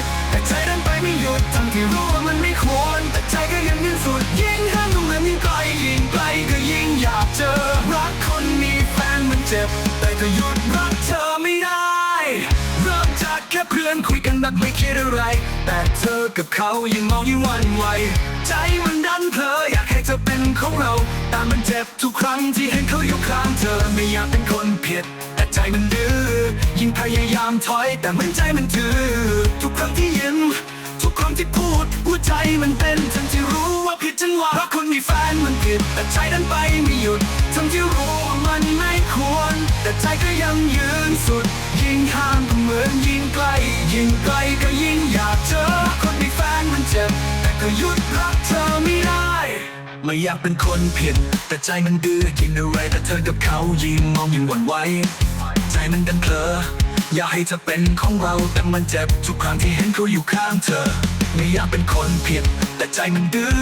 ด แต่ใจดันไปไม่หยุดทั้งที่รู้ว่ามันไม่ควร แต่ใจก็ยังยืนสุดยิ่งห้ามก็เหมือนยิ่งไกลยิ่งไกลก็ยิ่งอยากเจอ รักคนมีแฟนมันเจ็บ แต่ก็หยุดรักเธอไม่ได้ เริ่มจากแค่เพื่อนคุยกันแบบไม่คิดอะไร แต่เธอกับเขายังมองยิ่งหวันไหวใจมันดันเพลออยากให้เธอเป็นของเรา แต่มันเจ็บทุกครั้งที่เห็นเขาอยู่ข้างเธอไม่อยากเป็นคนผิด แต่ใจมันดื้อ ยิ่งพยายามถอยแต่มันใจมันถือ ทุกครั้งที่ยิ้ม ทุกครั้งที่พูดหัวใจมันเต้นทั้งที่รู้ว่าผิดจังหวะเพราะคนมีแฟนมันผิด แต่ใจดันไปไม่หยุด ทั้งที่รู้ว่ามันไม่ควร แต่ใจก็ยังยืนสุด ยิ่งห่างก็เหมือนยิ่งใกล้ยิ่งไกลก็ยิ่งอยากเจอ คนมีแฟนมันเจ็บ แต่ก็หยุดรักเธอไม่ได้ไม่อยากเป็นคนผิด แต่ใจมันดื้อกินอะไรแต่เธอกับเขายิ่งมองยิ่งหวั่นไหว ใจมันดันเพลออยากให้เธอเป็นของเราแต่มันเจ็บทุกครั้งที่เห็นเขาอยู่ข้างเธอ ไม่อยากเป็นคนผิด แต่ใจมันดื้อ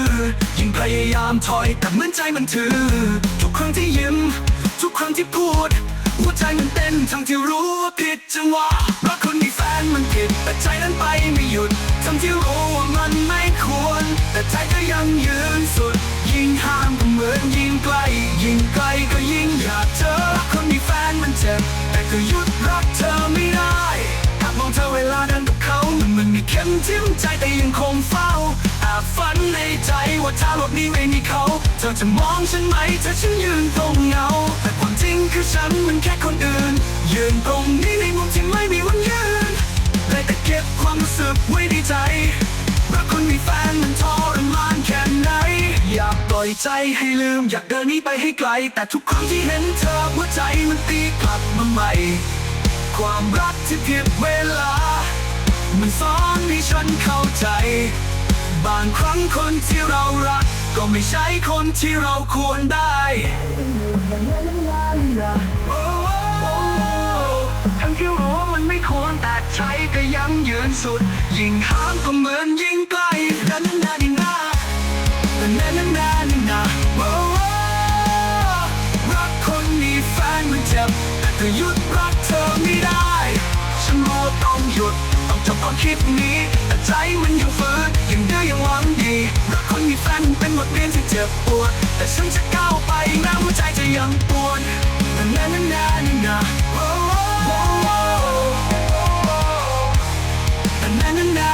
ยิ่งพยายามถอยแต่เหมือนใจมันถือ ทุกครั้งที่ยิ้ม ทุกครั้งที่พูด หัวใจมันเต้นทั้งที่รู้ว่าผิดจังหวะเพราะคนมีแฟนมันผิด แต่ใจนั้นไปไม่หยุด ทั้งที่รู้ว่ามันไม่ควร แต่ใจก็ยังยืนสุด ยิ่งห่างก็เหมือนยิ่งใกล้ ยิ่งไกลก็ยิ่งอยาก ทิ่มใจแต่ยังคงเฝ้าแอบฝันในใจว่าถ้าโลกนี้ไม่มีเขา เธอจะมองฉันไหมถ้าฉันยืนตรงเงา แต่ความจริงคือฉันมันแค่คนอื่น ยืนตรงนี้ในมุมที่ไม่มีวันยืนได้แต่เก็บความรู้สึกไว้ในใจรักคนมีแฟนมันทรมานแค่ไหน อยากปล่อยใจให้ลืมอยากเดินนี้ไปให้ไกล แต่ทุกครั้งที่เห็นเธอหัวใจมันตีกลับมาใหม่ ความรักที่ผิดเวลา มันสอนให้ฉันเข้าใจ บางครั้งคนที่เรารัก ก็ไม่ใช่คนที่เราควรได้โอ้ทั้งที่รู้ว่ามันไม่ควรแต่ใจก็ยังยืนสุด ยิ่งห่างก็เหมือนยิ่งใกล้นันนาดินานานานานานาโอ้รักคนมีแฟนมันเจ็บ แต่ก็หยุดรักเธอไม่ได้ ฉันรู้ต้องหยุด จบตอนคลิปนี้แต่ใจมันยังฝืนยังดื้อยังหวังดีรักคนมีแฟนเป็นบทเรียนที่เจ็บปวด แต่ฉันจะก้าวไปแม้หัวใจจะยังปวดนานานานานาโอ้โอ้นานานานานา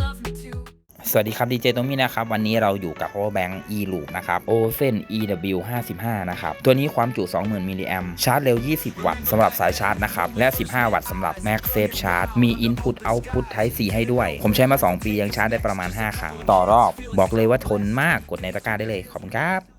สวัสดีครับดีเจตมี่นะครับ วันนี้เราอยู่กับ power bank e loop นะครับ Ozen EW 55นะครับ ตัวนี้ความจุ 20,000 มิลลิแอมชาร์จเร็ว 20 วัตต์สำหรับสายชาร์จนะครับ และ 15 วัตต์สำหรับ Max Safe Charge มี Input Output Type C ให้ด้วย ผมใช้มา 2 ปียังชาร์จได้ประมาณ 5 ครั้ง ต่อรอบ บอกเลยว่าทนมากกดในตะกร้าได้เลย ขอบคุณครับ